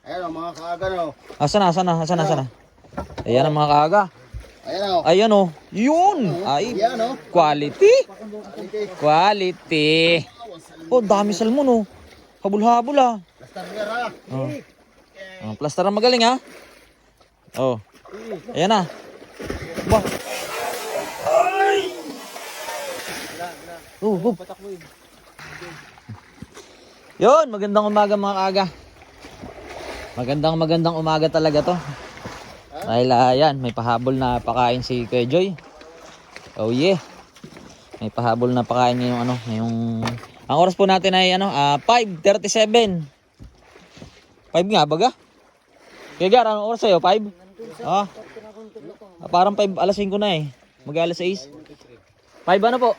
Ayan o, mga kaaga no. Asan na, asan na, asan na, asan na? Ayan ang mga kaaga. Ayan o. Ayan oh. Yun. Ay, Ayan o. quality. Quality. Oh, dami salmon oh. Habol-habol ah. Basta rin ha. Oh. Oh, plaster ang magaling ah. Oh. Ayan na. Bah. Oh, oh. Yun, magandang umaga mga kaga. Magandang magandang umaga talaga to. Dahil ah, yan, may pahabol na pakain si Kuya Joy. Oh yeah. May pahabol na pakain niya yung ano, yung Ang oras po natin ay ano, ah 5:37. 5 nga baga? Kaya Gar, anong oras sa'yo? 5? Ah. Ah, parang 5, alas 5 na eh. Mag alas 6. 5 ano po?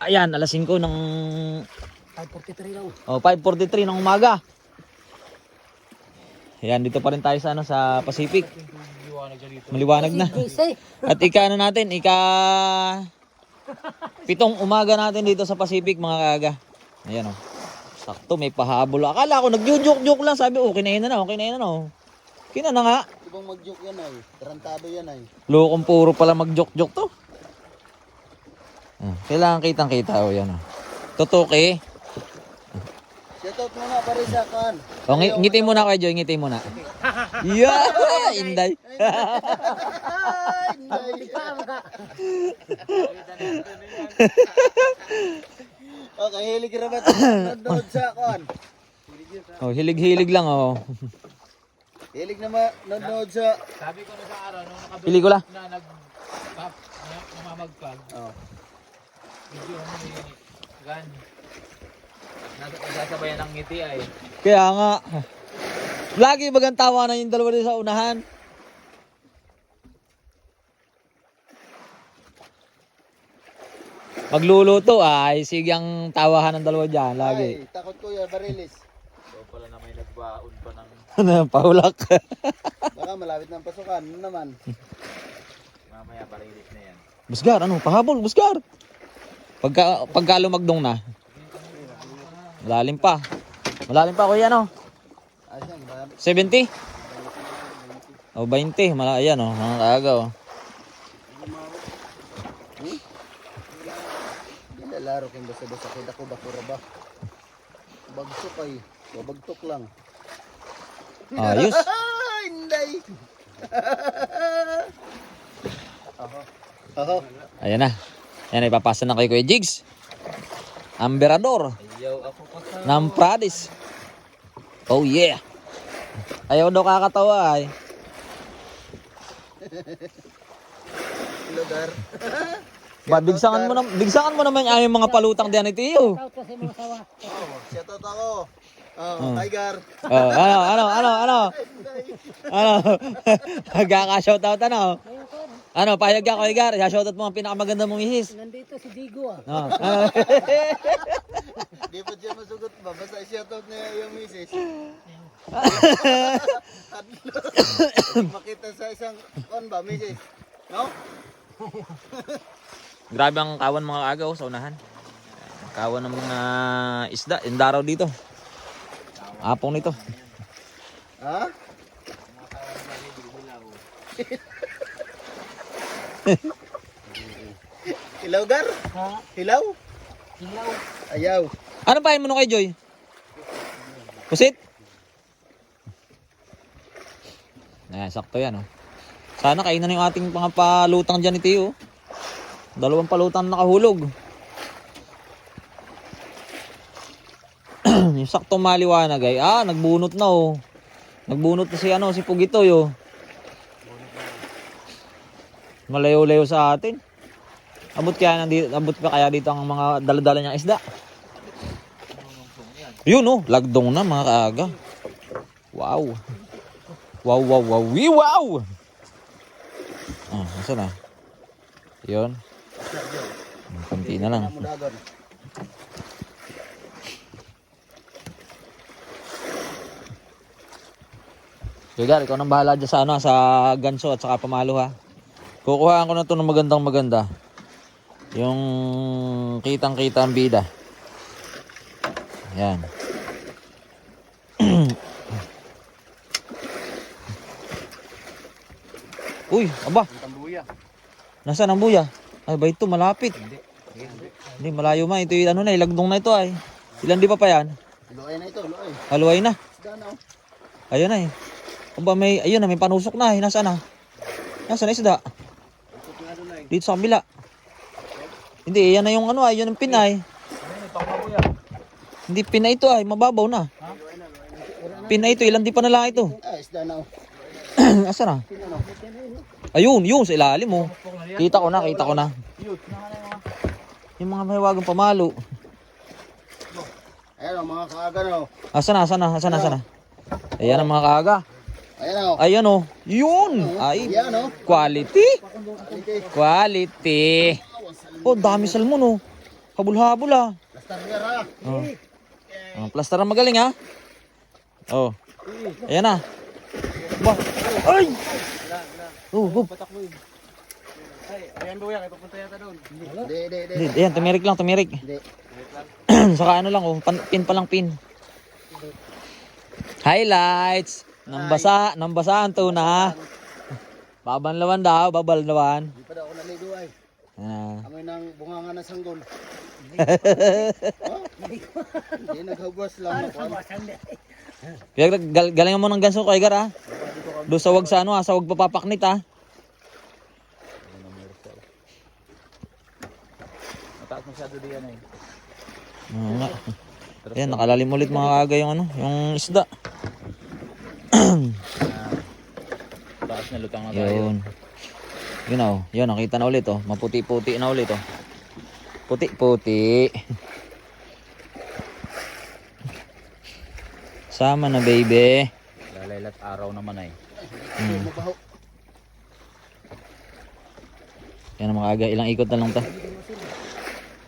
Ayan, alas 5 ng... 543 raw. Oh, 5.43 ng umaga. Ayan, dito pa rin tayo sa, ano, sa Pacific. Maliwanag na. At ika ano natin, ika... Pitong umaga natin dito sa Pacific, mga kaga. Ayan oh. Sakto, may pahabol. Akala ko, nag-joke-joke lang. Sabi, okay na yun na, okay na na. oh. Okay na na nga. Ibang mag-joke yan ay. Tarantado yan ay. Lokong puro pala mag-joke-joke to. Ah, kailangan kitang-kita. Oh, yan oh. Tutuki. Pare sa kan. O, ng ngiti muna kay Joy, ngiti muna. Yeah! Inday. Okay, hilig ka ba nanonood sa kan? oh, hilig-hilig lang, oh. Hilig na ma- nanonood sa... Sabi ko na sa araw, nung nakabili Pelikula. na nag pap, na, namamagpag, Oh. video mo ni Gan. Nasasabayan ng ngiti ay. Kaya nga. Lagi bagang tawa na yung dalawa din sa unahan. Magluluto ay sigang tawahan ng dalawa dyan lagi. Ay, takot ko yan, barilis. So pala na may nagbaon pa ng Ano paulak. Baka malapit ng pasukan. Ano naman? mamaya parilis na yan. busgar, ano? Pahabol, busgar. Pagka, pagka lumagdong na. Malalim pa. Malalim pa kuya no? Ayan, ba? 70? O 20, mala ayan oh, mga kaagaw. Nilalaro kong basa-basa kay dako dako ra ba? Bagsok ay. Babagtok lang. Ayos. Ah, Hindi. Ako. Ako. Ayan na. Ayan, ipapasa na kay Kuya Jigs. Amberador Ayaw ako pa sa... ng Pradis. Oh yeah. Ayaw daw kakatawa ay. Lugar. Ba, bigsangan mo na, bigsangan mo naman ay mga palutang diyan ni Tiyo. Oh, shoutout ako. Oh, Tiger. Oh, ano, ano, ano, ano? Ano? Magkaka-shoutout ano? Ano, payag ka, Kuya Gar. Shoutout mo ang pinakamaganda mong misis. Nandito si Digo ah. Oh? Di pa siya masugot ba? Basta shoutout niya yung misis. Makita sa isang kon ba, misis? No? Grabe ang kawan mga agaw sa unahan. Kawan ng mga isda. Indaraw dito. Apong nito. Ha? Hilaw gar? Ha? Hilaw? Ayaw. Ano pahin mo nung kay Joy? Pusit? Ayan, sakto yan oh. Sana kainan na yung ating mga palutang dyan ni Tio. Dalawang palutang nakahulog. yung saktong maliwanag ay, ah, nagbunot na oh. Nagbunot na si ano, si Pugitoy oh. Malayo-layo sa atin. Abot kaya nandito, abot pa kaya dito ang mga daladala niyang isda. Yun oh, lagdong na mga kaaga. Wow. Wow, wow, wow, wee, wow! Ah, nasa na? Yun. Kunti na lang. Sugar, ikaw nang bahala dyan sa, ano, sa ganso at saka pamalo ha. Kukuhaan ko na to ng magandang maganda. Yung kitang kita ang bida. Yan. Uy, aba, nasaan ang buya? Ay, ba ito, malapit. Hindi. Hindi. Hindi, malayo man. Ito, yung ano na, ilagdong na ito ay. Ilan di pa pa yan? Luay na ito, luay. Haluay na. Oh. Ayun na eh. Aba, may, ayun na, may panusok na eh. Nasaan na? Nasaan na isda? Dito sa kabila. Hindi, yan na yung ano ay, yun ang pinay. Hindi pina ito ay, mababaw na. Pina ito, ilan di pa na lang ito. Ah, na oh. Asa na? Ayun, yun, sa ilalim mo. Kita ko na, kita ko na. Yung mga mahiwagang pamalo. Ayan oh, mga kaaga no. Asa na, asa na, asa na, asa na. Ayan ang mga kaaga. Ayan oh. Ayan o. Yun. Ay, oh. quality. Quality. Oh, dami salmon oh. Habol-habol ah. Lastar nga ra. Oh. Oh, plaster ang magaling ha. Oh. Ayan na. Ba. Ay! Oh, oh. Ayan buya, kaya papunta yata doon. Hindi, hindi, hindi. Ayan, tumirik lang, tumirik. Hindi. Saka ano lang, oh, pan, pin pa lang pin. Highlights. Nambasa, nambasa ang tuna. Babanlawan daw, babalnawan. Hindi pa daw ako naligo ay. Ah. Amoy ng bunganga ng sanggol. Hindi, naghabwas lang. Nakuha. Kaya gal galingan mo ng ganso kay Gar ah. Doon sa wag sa ano ah, sa wag papapaknit ah. Mataas masyado diyan eh. Oo nga. Ayan, nakalalim ulit mga kaga yung ano, yung isda. Taas na lutang na tayo. Yun. Yun oh, yun nakita na ulit oh. Maputi-puti na ulit oh. Puti-puti. Sama na baby. Lalaylat araw naman ay. Hmm. Yan ang mga aga, ilang ikot na lang to.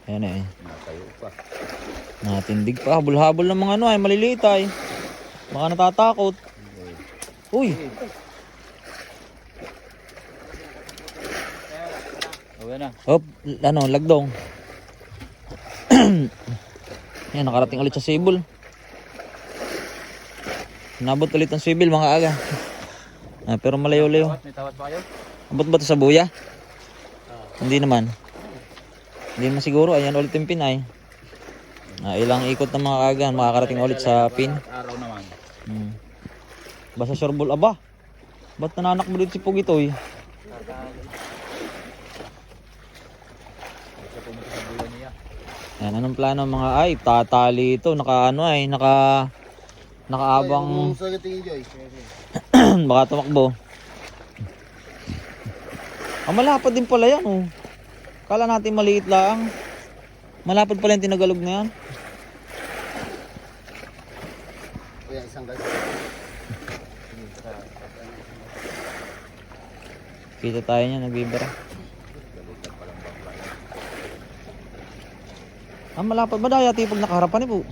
Ayan eh. Natayo pa. Natindig pa, habol-habol ng mga ano ay maliliit ay. Baka natatakot. Uy, Uwi na. hop, ano, lagdong. Yan, nakarating ulit sa sibol. Nabot ulit ang sibil mga aga. Ah, pero malayo-layo. May tawat pa kayo? Abot ba ito sa buya? Hindi naman. Hindi naman siguro. Ayan ulit yung pin ay. Ah, ilang ikot ng mga kagan. Makakarating ulit sa pin. Araw naman. Hmm. Basta sureball. Aba. Ba't nananak mo dito si Pugitoy? Sa pumunta sa bulan niya. Yan, anong plano mga ay? Tatali ito. Naka ano ay. Naka... Nakaabang... Sa tingin Joy. Baka tumakbo. Ah, malapad din pala yan oh. Kala natin maliit lang. Malapad pala yung tinagalog na yan. Ayan, isang guys. Kita tayo niya, nagbibira. Ah, malapad. Madaya tipag nakaharapan eh po.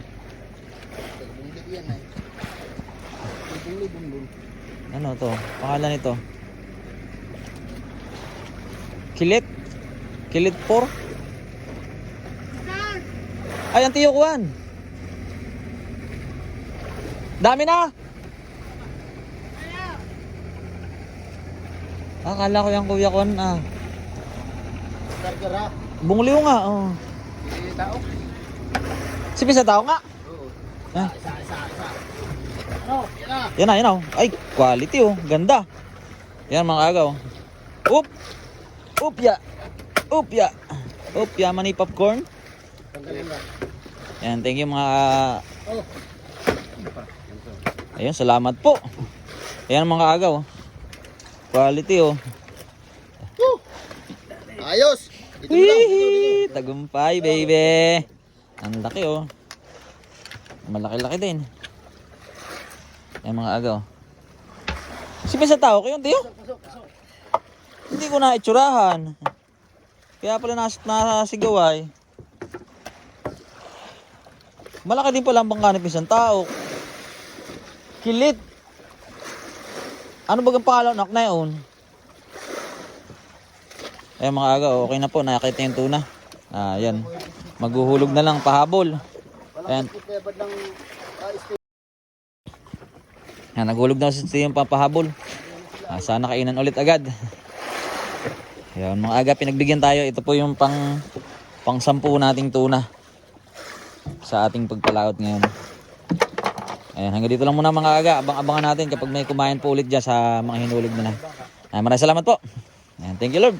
Ano to? Pangalan nito? Kilit? Kilit 4? Ay, ang tiyo kuwan. Dami na! Akala ko yung kuya kuwan ah. Bungliw nga, oh. Hindi tao. Si Pisa tao nga. Oo. Ah. Isa, isa, isa. Ano? Yan na. Yan na, yan na. Ay, quality oh. Ganda. Yan mga agaw. Oop! Oop ya! Oop ya! Oop ya, mani popcorn. Yan, thank you mga... Oh. Ayun, salamat po. Ayan mga agaw. Quality oh. Ayos. Hihi! Tagumpay, baby. Ang laki oh. Malaki-laki din. Ayan mga agaw. Si sa tao kayo, tiyo? Hindi ko na itsurahan. Kaya pala nas nasigaw ay. Malaki din pala ang bangka ni isang tao. Kilit. Ano ba ang pangalan nak yun? Eh mga aga, okay na po. Nakakita yung tuna. Ah, yan. Maghuhulog na lang pahabol. Ayan. Yan, nagulog na si yung papahabol. Ah, sana kainan ulit agad. Yan, mga aga pinagbigyan tayo. Ito po yung pang pang sampu nating tuna sa ating pagpalaot ngayon. Ayan, hanggang dito lang muna mga aga. Abang-abangan natin kapag may kumain po ulit dyan sa mga hinulog nila. Ayan, maraming salamat po. Ayan, thank you Lord.